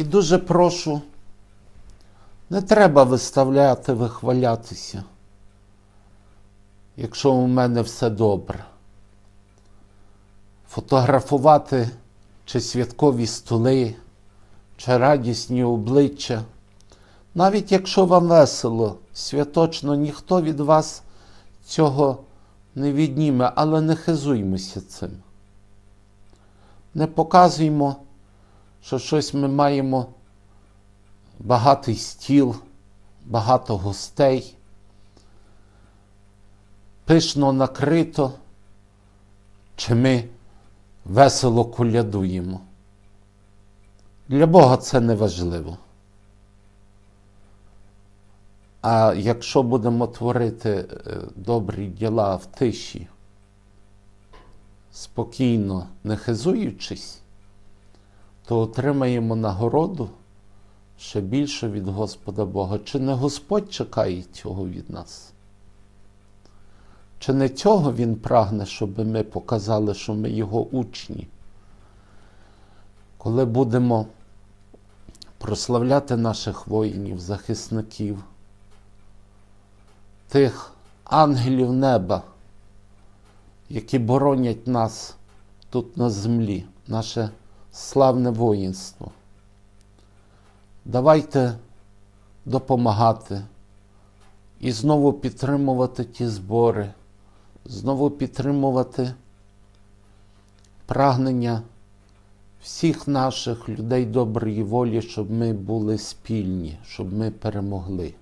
І дуже прошу, не треба виставляти, вихвалятися, якщо у мене все добре. Фотографувати чи святкові столи, чи радісні обличчя. Навіть якщо вам весело, святочно, ніхто від вас цього не відніме, але не хизуймося цим. Не показуймо, що щось ми маємо багатий стіл, багато гостей, пишно накрито, чи ми весело колядуємо. Для Бога це не важливо. А якщо будемо творити е, добрі діла в тиші, спокійно, не хизуючись, то отримаємо нагороду ще більше від Господа Бога. Чи не Господь чекає цього від нас? Чи не цього Він прагне, щоб ми показали, що ми Його учні? Коли будемо прославляти наших воїнів, захисників, тих ангелів неба, які боронять нас тут на землі, наше славне воїнство. Давайте допомагати і знову підтримувати ті збори, знову підтримувати прагнення всіх наших людей доброї волі, щоб ми були спільні, щоб ми перемогли.